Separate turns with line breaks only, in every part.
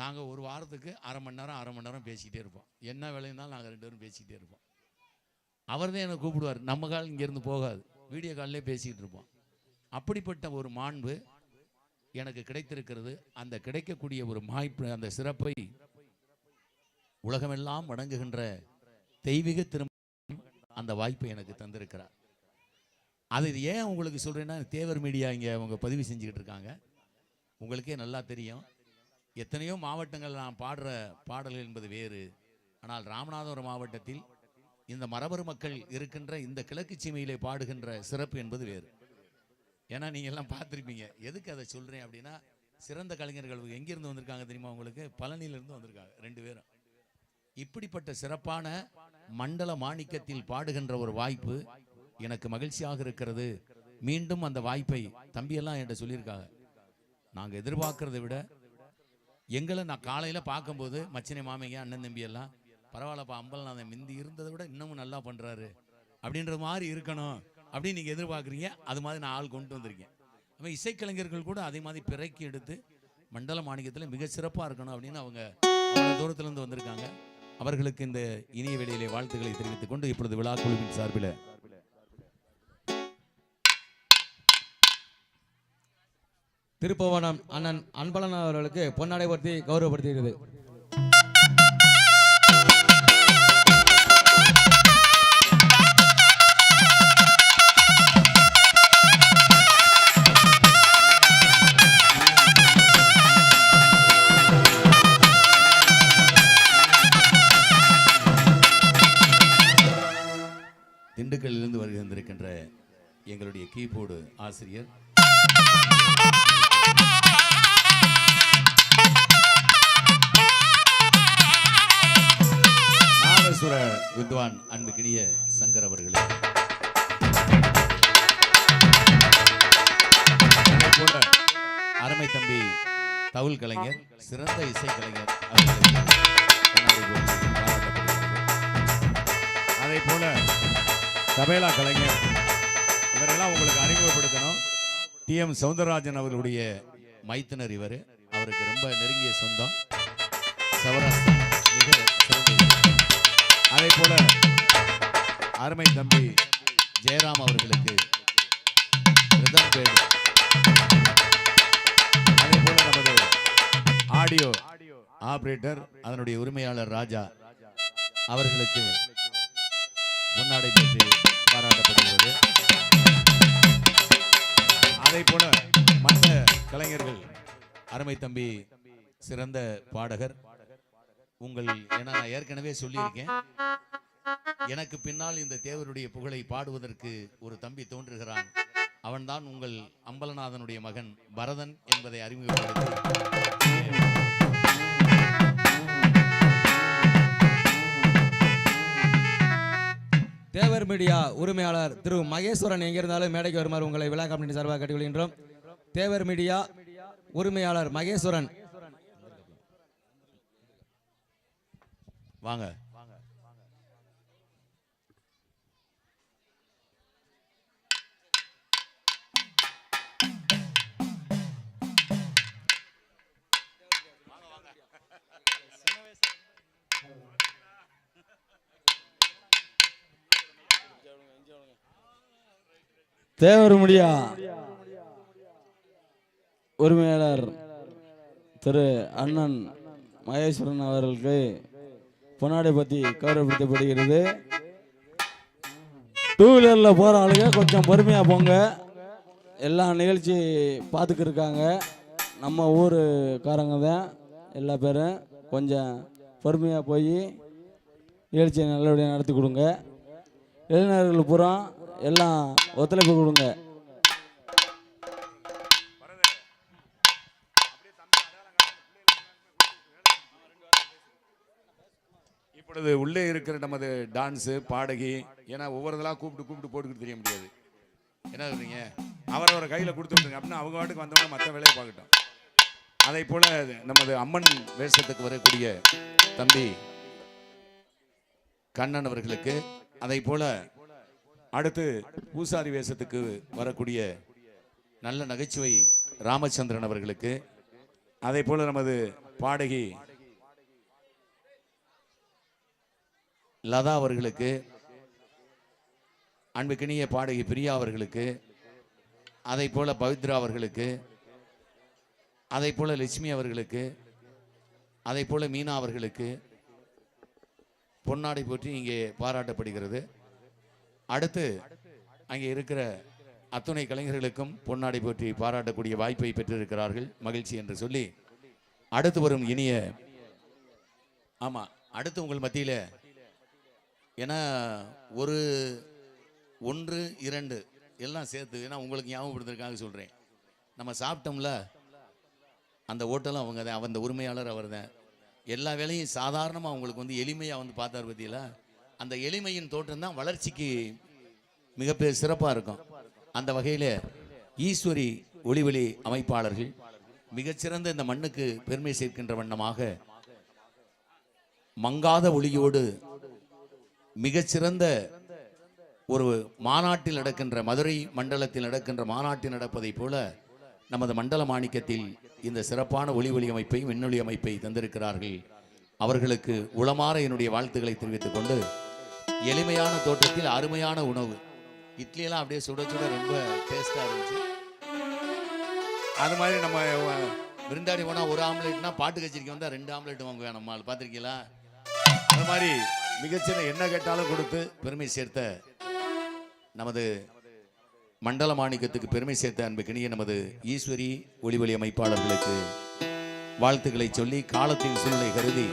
நாங்கள் ஒரு வாரத்துக்கு அரை மணி நேரம் அரை மணி நேரம் பேசிக்கிட்டே இருப்போம். என்ன வேலையிருந்தாலும் நாங்கள் ரெண்டு பேரும் பேசிக்கிட்டே இருப்போம். அவர் தான் என்னை கூப்பிடுவார். நம்ம கால் இங்கேருந்து போகாது. வீடியோ காலிலே பேசிக்கிட்டு இருப்போம். அப்படிப்பட்ட ஒரு மாண்பு எனக்கு கிடைத்திருக்கிறது. அந்த கிடைக்கக்கூடிய ஒரு வாய்ப்பு அந்த சிறப்பை உலகமெல்லாம் வணங்குகின்ற தெய்வீக திரும்ப அந்த வாய்ப்பை எனக்கு தந்திருக்கிறார். அது ஏன் உங்களுக்கு சொல்கிறேன்னா தேவர் மீடியா இங்கே அவங்க பதிவு செஞ்சுக்கிட்டு இருக்காங்க. உங்களுக்கே நல்லா தெரியும். எத்தனையோ மாவட்டங்கள் நான் பாடுற பாடல்கள் என்பது வேறு. ஆனால் ராமநாதபுரம் மாவட்டத்தில் இந்த மரபர் மக்கள் இருக்கின்ற இந்த கிழக்கு சீமையிலே பாடுகின்ற சிறப்பு என்பது வேறு. ஏன்னா நீங்கள் எல்லாம் பார்த்துருப்பீங்க. எதுக்கு அதை சொல்கிறேன் அப்படின்னா சிறந்த கலைஞர்கள் எங்கேருந்து வந்திருக்காங்க தெரியுமா உங்களுக்கு? பழனியிலிருந்து வந்திருக்காங்க ரெண்டு பேரும். இப்படிப்பட்ட சிறப்பான மண்டல மாணிக்கத்தில் பாடுகின்ற ஒரு வாய்ப்பு எனக்கு மகிழ்ச்சியாக இருக்கிறது. மீண்டும் அந்த வாய்ப்பை தம்பியெல்லாம் என்கிட்ட சொல்லியிருக்காங்க. நாங்கள் எதிர்பார்க்கறதை விட எங்களை நான் காலையில் பார்க்கும்போது மச்சினை மாமிங்க அண்ணன் தம்பி எல்லாம் பரவாயில்லப்பா அம்பலநாதன் மிந்தி இருந்ததை விட இன்னமும் நல்லா பண்ணுறாரு அப்படின்ற மாதிரி இருக்கணும் அப்படின்னு நீங்கள் எதிர்பார்க்குறீங்க. அது மாதிரி நான் ஆள் கொண்டு வந்திருக்கேன். அப்போ இசைக்கலைஞர்கள் கூட அதே மாதிரி பிறக்கி எடுத்து மண்டல மாணிக்கத்தில் மிக சிறப்பாக இருக்கணும் அப்படின்னு அவங்க அவ்வளோ தூரத்துலேருந்து வந்திருக்காங்க. அவர்களுக்கு இந்த இனிய வெளியிலே வாழ்த்துக்களை தெரிவித்துக் கொண்டு இப்பொழுது விழா குழுவின் சார்பில்
திருப்பவனம் அண்ணன் அன்பழன் அவர்களுக்கு பொன்னடைபடுத்தி கௌரவப்படுத்துகிறது.
திண்டுக்கல்லிருந்து வருகின்றிருக்கின்ற எங்களுடைய கீபோர்டு ஆசிரியர். வித்வான் அன்புக்கினிய சங்கர் அவர்களே அதே போல அருமை தம்பி தவுல் கலைஞர் சிறந்த இசை கலைஞர் அதே போல தபேலா கலைஞர் இவரெல்லாம் உங்களுக்கு அறிமுகப்படுத்தணும். டி எம் சவுந்தரராஜன் அவர்களுடைய மைத்தினர் இவர். அவருக்கு ரொம்ப நெருங்கிய சொந்தம். சவராஷ்டிரம் மிக அதே போல அருமை தம்பி ஜெயராம் அவர்களுக்கு அதே போல நமது ஆடியோ ஆபரேட்டர் அதனுடைய உரிமையாளர் ராஜா அவர்களுக்கு முன்னாடி பற்றி பாராட்டப்படுகிறது. அதை போல மற்ற கலைஞர்கள் அருமை தம்பி சிறந்த பாடகர் உங்கள் ஏன்னா நான் ஏற்கனவே சொல்லியிருக்கேன். எனக்கு பின்னால் இந்த தேவருடைய புகழை பாடுவதற்கு ஒரு தம்பி தோன்றுகிறான். அவன்தான் உங்கள் அம்பலநாதனுடைய மகன் பரதன் என்பதை அறிமுகப்படுத்தி.
தேவர் மீடியா உரிமையாளர் திரு மகேஸ்வரன் எங்கிருந்தாலும் மேடைக்கு வருமாறு உங்களை விழா கமிட்டி சார்பாக கேட்டுக்கொள்கின்றோம். தேவர் மீடியா உரிமையாளர் மகேஸ்வரன்.
வாங்க.
தேவர் முடியா உரிமையாளர் திரு அண்ணன் மகேஸ்வரன் அவர்களுக்கு பொன்னாடை பற்றி கௌரவப்படுத்தப்படுகிறது டூ வீலரில் போகிற ஆளுங்க கொஞ்சம் பொறுமையாக போங்க. எல்லா நிகழ்ச்சி பார்த்துக்கு இருக்காங்க. நம்ம ஊருக்காரங்க தான் எல்லா பேரும். கொஞ்சம் பொறுமையாக போய் நிகழ்ச்சியை நல்லபடியாக நடத்தி கொடுங்க. இளைஞர்கள் பூரா எல்லாம் ஒத்துழைப்பு கொடுங்க.
இப்பொழுது உள்ளே இருக்கிற நமது டான்ஸு பாடகி ஏன்னா ஒவ்வொருதெல்லாம் கூப்பிட்டு கூப்பிட்டு போட்டுக்கிட்டு தெரிய முடியாது. என்ன சொல்றீங்க? அவரவரை கையில் கொடுத்து விட்டுருங்க. அப்படின்னா அவங்க வாட்டுக்கு வந்தவங்க மற்ற வேலையை பார்க்கட்டும். அதை போல நமது அம்மன் வேஷத்துக்கு வரக்கூடிய தம்பி கண்ணன் அவர்களுக்கு அதை போல அடுத்து பூசாரி வேஷத்துக்கு வரக்கூடிய நல்ல நகைச்சுவை ராமச்சந்திரன் அவர்களுக்கு.
அதே போல நமது பாடகி
லதா அவர்களுக்கு அன்புக்கினிய பாடகி பிரியா அவர்களுக்கு அதை போல பவித்ரா அவர்களுக்கு அதை போல லட்சுமி அவர்களுக்கு அதை போல மீனா அவர்களுக்கு பொன்னாடை போற்றி இங்கே பாராட்டப்படுகிறது. அடுத்து அங்கே இருக்கிற அத்துணை கலைஞர்களுக்கும் பொன்னாடை போற்றி பாராட்டக்கூடிய வாய்ப்பை பெற்றிருக்கிறார்கள். மகிழ்ச்சி என்று சொல்லி அடுத்து வரும் இனிய ஆமாம் அடுத்து உங்கள் மத்தியில் ஏன்னா ஒரு ஒன்று இரண்டு எல்லாம் சேர்த்து ஏன்னா உங்களுக்கு ஞாபகப்படுத்துறதுக்காக சொல்கிறேன் நம்ம சாப்பிட்டோம்ல அந்த ஓட்டலும் அவங்க தான் அந்த உரிமையாளர் அவர் தான் எல்லா வேலையும் சாதாரணமாக அவங்களுக்கு வந்து எளிமையாக வந்து பார்த்தார் பற்றியில அந்த எளிமையின் தோற்றம் தான் வளர்ச்சிக்கு மிகப்பெரிய சிறப்பாக இருக்கும். அந்த வகையில் ஈஸ்வரி ஒளிவெளி அமைப்பாளர்கள் மிகச்சிறந்த இந்த மண்ணுக்கு பெருமை சேர்க்கின்ற வண்ணமாக மங்காத ஒளியோடு மிகச்சிறந்த ஒரு மாநாட்டில் நடக்கின்ற மதுரை மண்டலத்தில் நடக்கின்ற மாநாட்டில் நடப்பதைப் போல நமது மண்டல மாணிக்கத்தில் இந்த சிறப்பான ஒளி ஒளி அமைப்பை விண்ணொலி அமைப்பை தந்திருக்கிறார்கள். அவர்களுக்கு உளமாற என்னுடைய வாழ்த்துக்களை தெரிவித்துக் கொண்டு எளிமையான தோற்றத்தில் அருமையான உணவு. இட்லியெல்லாம் அப்படியே சுட சுட ரொம்ப டேஸ்டா இருந்துச்சு.
அது மாதிரி நம்ம
விருந்தாடி போனா ஒரு ஆம்லெட்னா பாட்டு கச்சேரிக்கு வந்தா ரெண்டு ஆம்லெட் வாங்குவேன் நம்ம பார்த்திருக்கீங்களா?
அது மாதிரி மிகச்சின்ன என்ன கேட்டாலும் கொடுத்து
பெருமை சேர்த்த நமது மண்டல மாணிக்கத்துக்கு பெருமை சேர்த்த அன்புக்கினிய நமது ஈஸ்வரி ஒளிவழி அமைப்பாளர்களுக்கு வாழ்த்துக்களை சொல்லி காலத்தின் சூழ்நிலை கருதி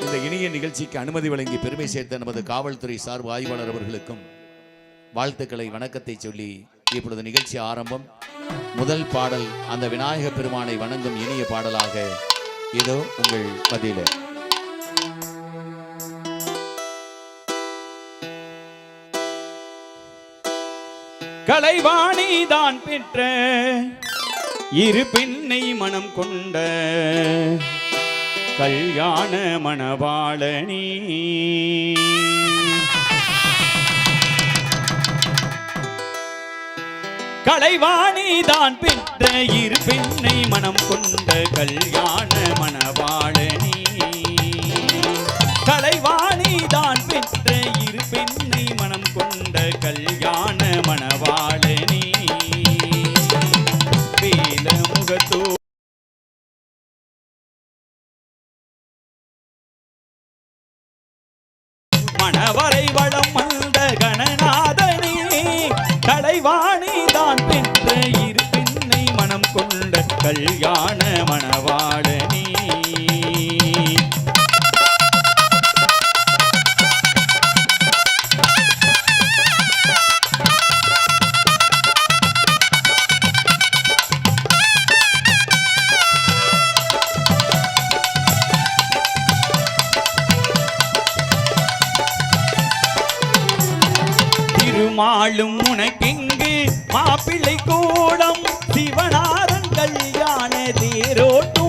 இந்த இனிய நிகழ்ச்சிக்கு அனுமதி வழங்கி
பெருமை சேர்த்த நமது காவல்துறை சார்பு ஆய்வாளர் அவர்களுக்கும் வாழ்த்துக்களை வணக்கத்தை சொல்லி இப்பொழுது நிகழ்ச்சி ஆரம்பம். முதல் பாடல் அந்த விநாயக பெருமானை வணங்கும் இனிய பாடலாக இதோ உங்கள் மத்தியில
கலைவாணி தான் பெற்ற இரு பெண்ணை மனம் கொண்ட கல்யாண மணவாளனி. கலைவாணி தான் பெற்ற இரு பெண்ணை மனம் கொண்ட கல்யாண மணவாளனி. கலைவாணி தான் பெற்ற இரு பெண்ணை மனம் கொண்ட கல்யாண மணவாளனி கொண்ட கல்யாண மணவாளனி. பெருமாளும் உனக்கிங்கு மாப்பிள்ளை கூடம் சிவனாரன் கல்யாண தேரோட்டும்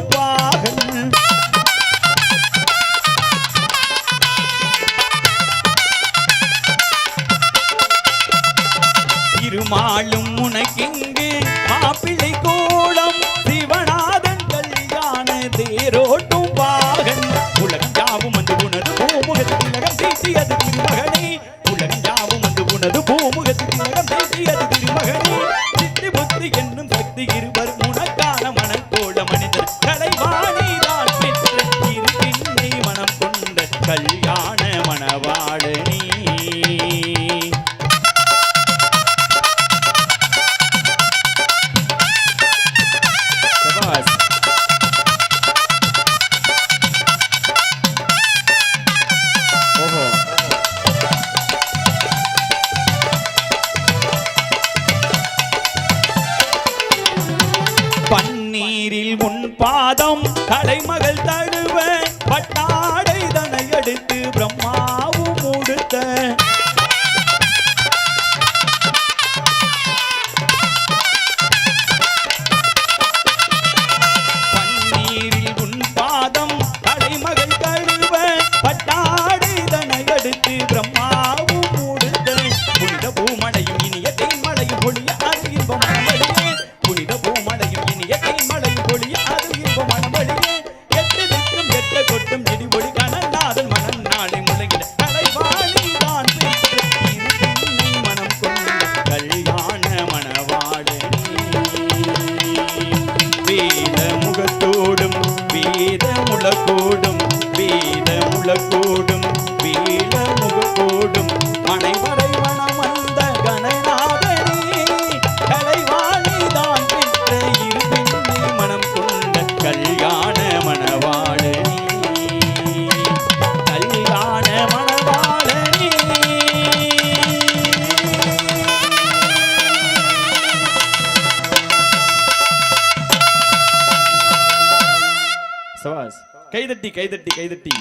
கைதட்டி கைதட்டி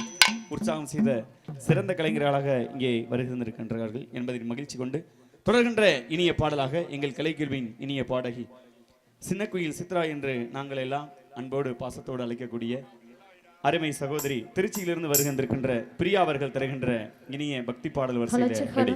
உற்சாகம் செய்த சிறந்த கலைஞர்களாக இங்கே வருகை தந்திருக்கின்றார்கள் என்பதில் மகிழ்ச்சி கொண்டு தொடர்கின்ற இனிய பாடலாக எங்கள் கலைக்குழுவின் இனிய பாடகி சின்னக்குயில் சித்ரா என்று நாங்கள் எல்லாம் அன்போடு பாசத்தோடு அழைக்கக்கூடிய அருமை சகோதரி திருச்சியிலிருந்து வருகின்றிருக்கின்ற பிரியா அவர்கள் தருகின்ற இனிய பக்தி பாடல் வரிசையில ரெடி.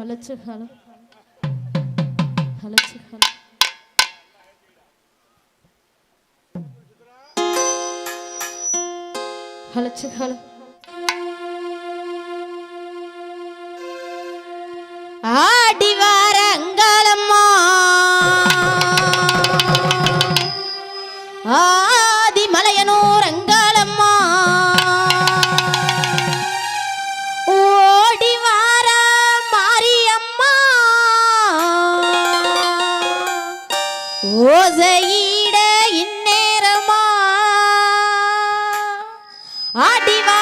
ஹலச்சு ஹலோ ஹலச்சு ஹலோ ஹலச்சு ஹலோ ஓசையிட இந்நேரமா? ஆடிவா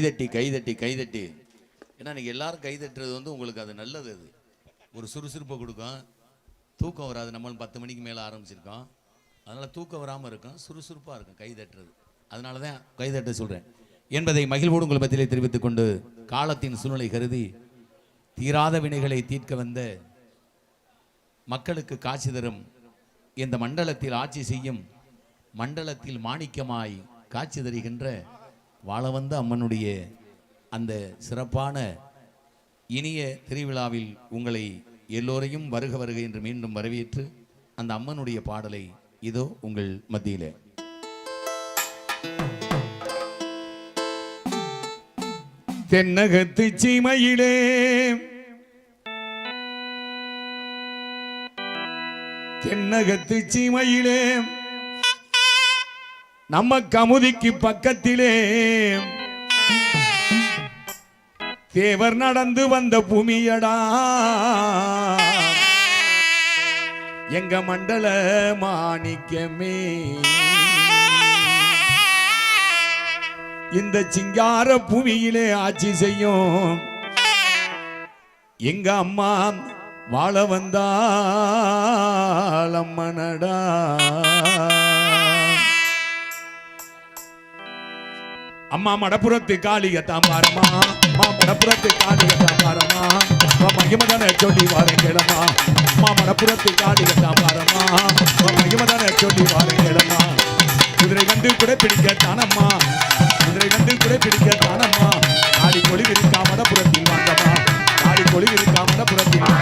கைதட்டி கைதட்டி கைதட்டி. ஏன்னா நீங்கள் எல்லாரும் கைதட்டுறது வந்து உங்களுக்கு அது நல்லது அது. ஒரு சுறுசுறுப்பை கொடுக்கும். தூக்கம் வராது. நம்ம பத்து மணிக்கு மேலே ஆரம்பிச்சிருக்கோம். அதனால் தூக்கம் வராமல் இருக்கும். சுறுசுறுப்பாக இருக்கும் கைதட்டுறது. அதனால தான் கைதட்ட சொல்கிறேன் என்பதை மகிழ்வோடு உங்கள் மத்தியிலே தெரிவித்துக் கொண்டு காலத்தின் சூழ்நிலை கருதி தீராத வினைகளை தீர்க்க வந்த மக்களுக்கு காட்சி தரும் இந்த மண்டலத்தில் ஆட்சி செய்யும் மண்டலத்தில் மாணிக்கமாய் காட்சி தருகின்ற வாழ வந்த அம்மனுடைய அந்த சிறப்பான இனிய திருவிழாவில் உங்களை எல்லோரையும் வருக வருக என்று மீண்டும் வரவேற்று அந்த அம்மனுடைய பாடலை இதோ உங்கள் மத்தியிலே. தென்னகத்து சீமையிலே தென்னகத்து சீமையிலே நம்ம கமுதிக்கு பக்கத்திலே தேவர் நடந்து வந்த பூமியடா. எங்க மண்டல மாணிக்கமே. இந்த சிங்கார பூமியிலே ஆட்சி செய்யும். எங்க அம்மா வாழ வந்தாள் அம்மனடா. அம்மா மடப்புறத்து காளிகத்தான் பாரமா அம்மா மடப்புறத்து காளிகத்தான் பாரமா மகிமதன சொல்லி வாரேன் கிளமா. அம்மா மடப்புறத்து காளிகத்தான் பாரமா மகிமதன சொல்லி வாரேன் கிளமா. குதிரை வந்து கூட பிடிக்க தானம்மா. குதிரை வந்து கூட பிடிக்க தானம்மா. ஆடி கொழி இருக்கா மடப்புறத்தில் வாங்கம்மா ஆடி கொழி இருக்கா மடப்புறத்தில் வாங்கம்மா